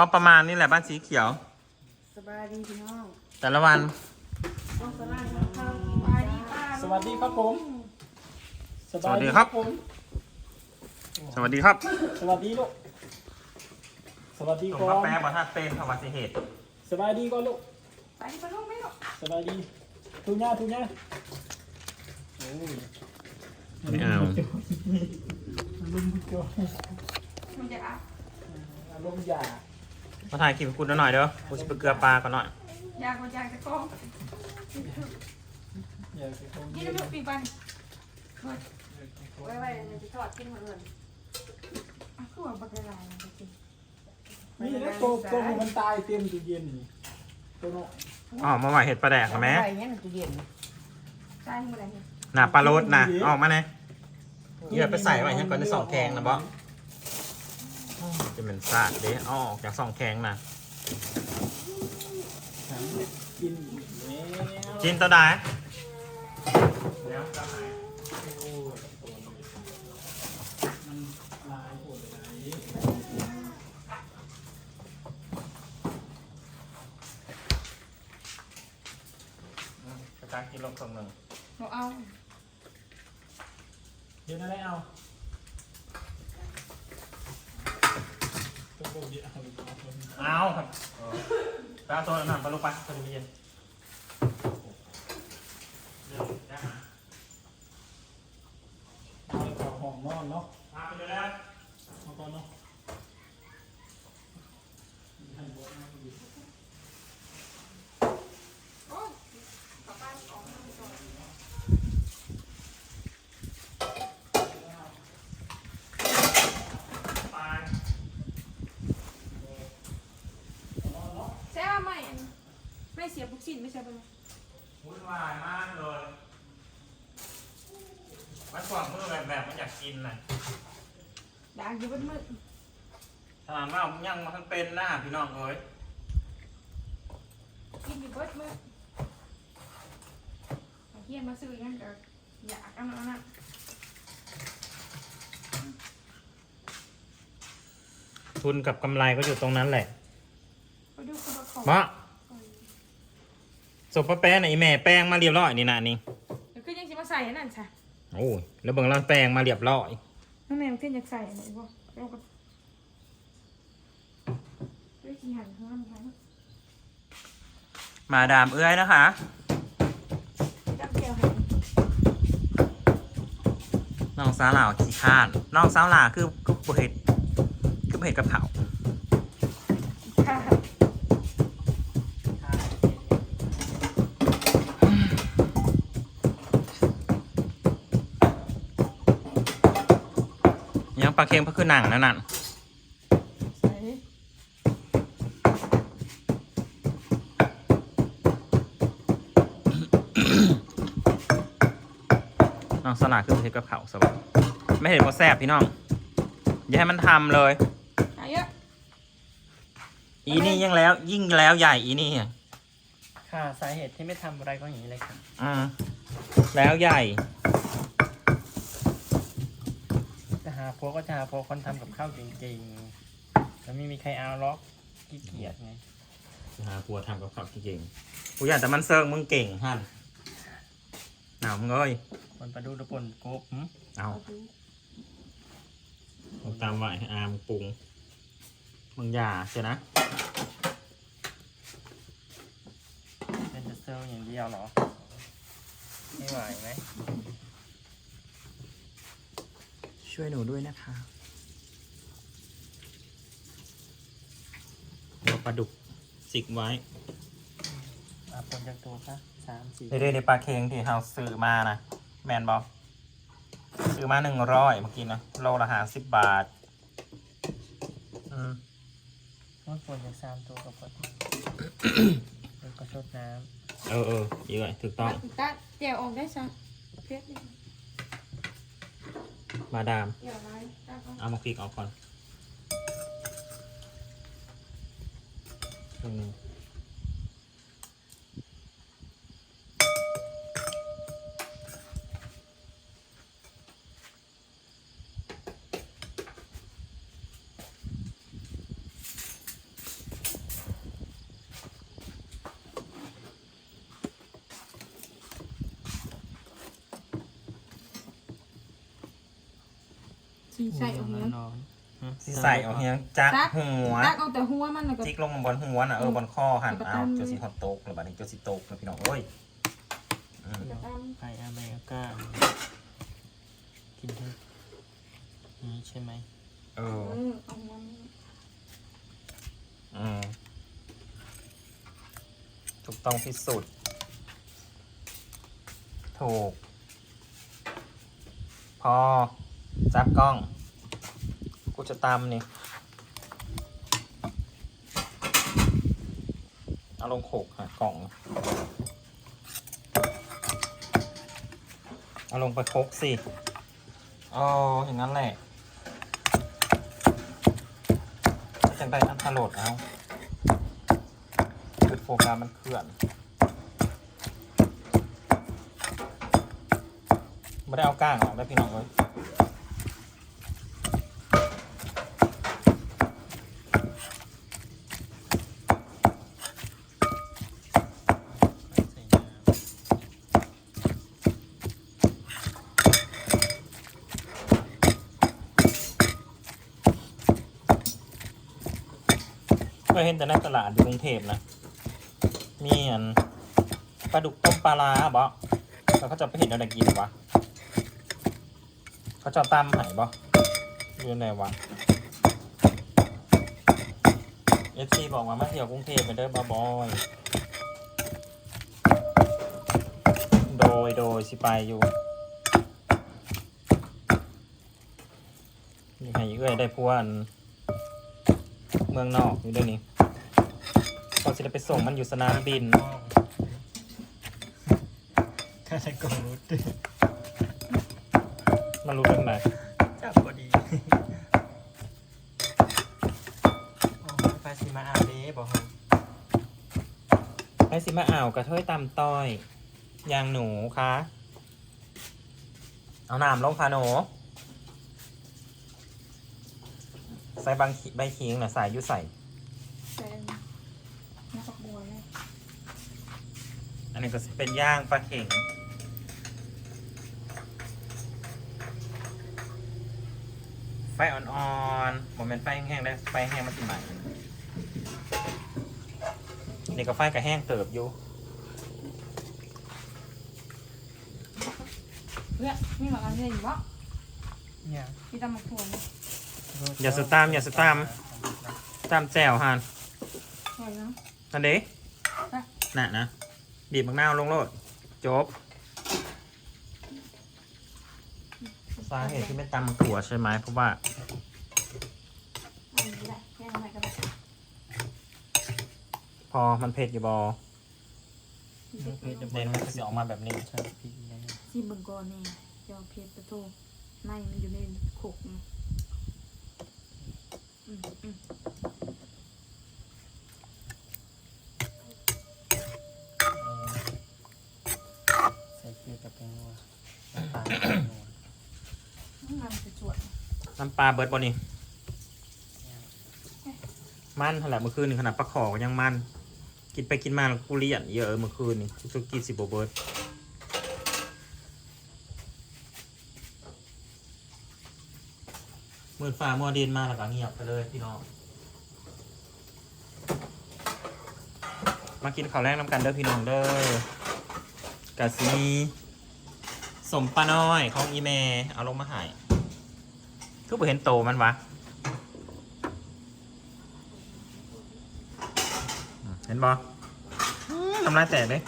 ก็ประมาณนี้แหละบ้านสีเขียว สบายดีพี่น้องแต่ละวันน้องสลายน้องข้าวสบายดีป้าสวัสดีครับผมสวัสดีครับ ผม สวัสดีครับ สวัสดีลูก สวัสดีผมก่อมานแปลประทัดเป็นภาวะสิเหตุสบายดีก่อนลูก ไปที่ปะลูกไม่หรอกสบายดี ทุญ่าทุญ่าโอ้ยไม่เอาอารมณ์เกี่ยวมันจะอะอารมณ์หยา มาถ่ายคลิปให้คุณหน่อยเด้อกูจะไปเกลือปลาก่อนหน่อยอยากมันอยากจะกองอยากจะเข้านี่เยี่ยมลูกปีบันไว้ไว้มันจะทอดกินเหมือนกันอะคือว่าบักกะลายนะจริงนี่นะตัวตัวมันตายเต็มตู้เย็นนี่ตัวน้อยอ๋อมาไหวเห็ดปลาแดกค่ะแม่ไว้เนี่ยมันจะเย็นใช่เมื่อไหร่เนี่ยหน้าปลาโรดนะออกมาเนี่ยเยื่อไปใส่ไว้ให้ก่อนในสองแข็งนะบอส จะเป็นซาดเด้เอาออกจากสองแข็งนะกินอีกแล้วจินตัวใดโอ้ยมันลายโหดเลยกระจายกินลงครึ่งหนึ่งเราเอา เดี๋ยวนั่นได้เอาตัวโบ เดียวเอาลูกเอาคนเอาครับไปเอาตัวนั้นปลาลูกไปตัวนี้เย็นเดี๋ยวได้มา เอาเข้าห้องนอนเนาะ พาไปเลยแล้ว เอาก่อนเนาะให้บดเอาอยู่ โอ้ยกลับบ้านออกมาก่อน ไป ใช่ว่าไม่ไม่เสียบุกสินไม่ ใช่ปะวุ่นวายมากเลย มันกว่างมือแบบแบบมันอยากกินน่ะด่างอยู่บนมือถามว่ายังมาทั้งเป็นหน้าพี่น้องเอ้ยกินอยู่บนมือเอาเฮียนมาซื้อยังก็อยากเอาเอานะทุนกับกำไรก็อยู่ตรงนั้นแหละไปดูคุณของมะ สบปะแป้งไหนะอีแม่แป้งมาเรียบร้อยนี่นะนี่เดี๋ยวขึ้นยังจะมาใส่อันนั่นใช่โอ้ยแล้วเบิ่งร้านแป้งมาเรียบร้อยน้องแมวขึ้นอยากใส่ไหนบ่เราก็ด้วยกี่หันข้างล่างไหมมาดามเอ้ยนะคะจับเกี่ยวหันน้องสาวหลาวขี้ข้านน้องสาวหลาคือคือบ่เห็ดคือบ่เห็ดกับเขาว ยังปลาเค็มก็คือหนังนั่นน่ะใส่น้องสาวหลาคือบ่เห็ดกับเขาวสวัสดีไม่เห็นว่าแซ่บพี่น้อง อย่าให้มันทำเลยหายเยอะอีนี่ยิ่งแล้ว ยิ่งแล้วใหญ่อีนี่อะค่ะ สาเหตุที่ไม่ทำอะไรก็อย่างนี้เลยค่ะอืมแล้วใหญ่ จะหาพวกก็จะหาพวกคนทำกับข้าวเก่งๆแล้วไม่มีใครเอาล็อกขี้เกียจไงหาผัวทำกับข้าวเก่งกูอยากแต่มันเซิร์งมึงเก่งฮั่นหนาวมึงเอ้ยคนประดูตะปนกบหึเอาเอาตามไหวให้อามปรุง มึงอย่าเสียนะ เป็นจะเซลอย่างเดียวเหรอ ไม่ไหวไหม ช่วยหนูด้วยนะคะเอาปลาดุกสิกไว้อาปนจากตัวซะสามสี่เรื่อยๆในปลาเค็งที่เราซื้อมานะแมนบอซื้อมาหนึ่งร้อยเมื่อกี้นะโลละหาสิบบาท อืมมันปนจากสามตัวกับปนแล้วก็ชดน้เออเออเยอะถูกต้องตาเกี่ยวออกได้ใช่เพชร มาดามเกี่ยวอะไรตาก็เอามาคลิกออกก่อนครึ่งหนึง สีใส่ออกเนี้ยร้อนฮะสิใส่เอาเฮียงจักจักหัวตักเอาแต่หัวมันแล้วก็จิกลงบนหัวน่ะเออบนข้อหันแล้วก็เอาตำจนสิฮอตโตกหรือบัดนี้จนสิโตกนะพี่น้องเอ้ยอืมกระตไข่อาเมริกากินทั้งนี้ใช่ไหมเอำอเออเอาหัวมันอืมถูกต้องที่สุด ถูก พอ จับกล้อง กูจะตำนี่ เอาลงโขกหากล่อง เอาลงไปโคกสิ อ๋อ อย่างนั้นแหละจังได้อันทะโหลดเอาจุดโฟกัสมันเคลื่อนไม่ได้เอาก้างออกได้พี่น้องเลย ใส่น้ำ ก็เห็นแต่ในตลาดอยู่กรุงเทพนะ มีอันปลาดุกต้มปลาร้าบ่แล้วเขาจะไปเห็นอะไรกินวะเขาจะตำไหนบ่อยู่ไหนวะเอฟซีบอกว่ามาเที่ยวกรุงเทพไปเด้อบ่บอย โดยโดยสิไปอยู่นี่ให้เอื้อยได้พวน มืองนอกอยู่เด้วยวนี้พอจะได้ไปส่งมันอยู่สนามบินข้าใช้กล่องรุดมันรู้เรื่องไหนจับพอดีโอ้ยปลาซิมาอาเบ้บอกฮะให้สิมาอ่าวกระเทยตำต้อยยางหนูคะเอาน้ำลงค่ะหนู ใส่บางขีใบขิงนะใส่อยุใส่ ใส่น้ำฝักบัวเลยอันนี้ก็สิเป็นย่างปลาเข่งไฟอ่อนๆโมเมนไฟแห้งๆได้ไฟแห้งมันสิใหม่นี่ก็ไฟกับแห้งเติบอยู่เนี่ยมีหมักอันนี้อยู่บ่เนี่ยมีตำหมักถั่วเนี่ย อย่าสตามอย่าสตามตามแจ่วฮานอร่อยนะนั่นเด้อะน่ะนะบีบมะนาวลงโลดจบสาเหตุที่ไม่ตำมะถั่วใช่ไหมเพราะว่าอันนี้แหละแค่ไหนก็ได้พอมันเผ็ดอยู่บอเพชรเด่นมันก็จะออกมาแบบนี้ใช่พริกนะซีเบิงกอนนี่เจ้าเพชรประตูในมันอยู่ในขกนะอืมอืม ใส่เกลือกับแป้งนัวน้ำตาลกับแป้งนัวมันจะจวดน้ำปลาเบิร์ดบอนี่มันเท่าไหร่เมื่อคืนนี่ขนาดปลาขอก็ยังมัน กินไปกินมาแล้วกูเลี่ยนเยอะเมื่อคืนนี่กูจะกินสิโบเบิร์ด มืดฟ้ามัวดินมาแล้วก็เงียบไปเลยพี่น้อง มากินข้าวแรกน้ำกันเด้อพี่น้องเด้อกะซีสมปลาน้อยของอีเมเอาลงมาหายคือบ่เห็นโตมันวะเห็นบ่อืมทำลายแตกเลย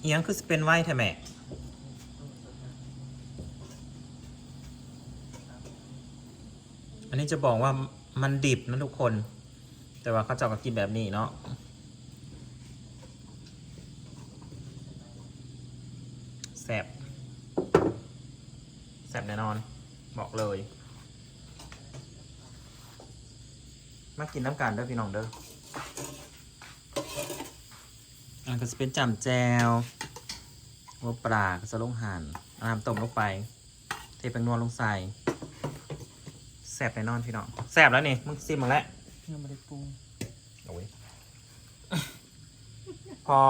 เอียงคือสเป็นไหวแท้แม่อันนี้จะบอกว่ามันดิบนะทุกคน แต่ว่าเขาเจ้าก็กินแบบนี้เนาะแซ่บแซ่บแน่นอน บอกเลย มากินน้ำกันเด้อพี่น้องเด้อ อันก็จะเป็นจำแจวหัวปลาก็จะลงหั่นเอาน้ำต้มลงไป เทแป้งนวลลงใส่แซ่บแน่นอนพี่น้องแซ่บแล้วนี่มึงซิมมาแล้วยังไม่ได้ปรุงโอ้ยพอ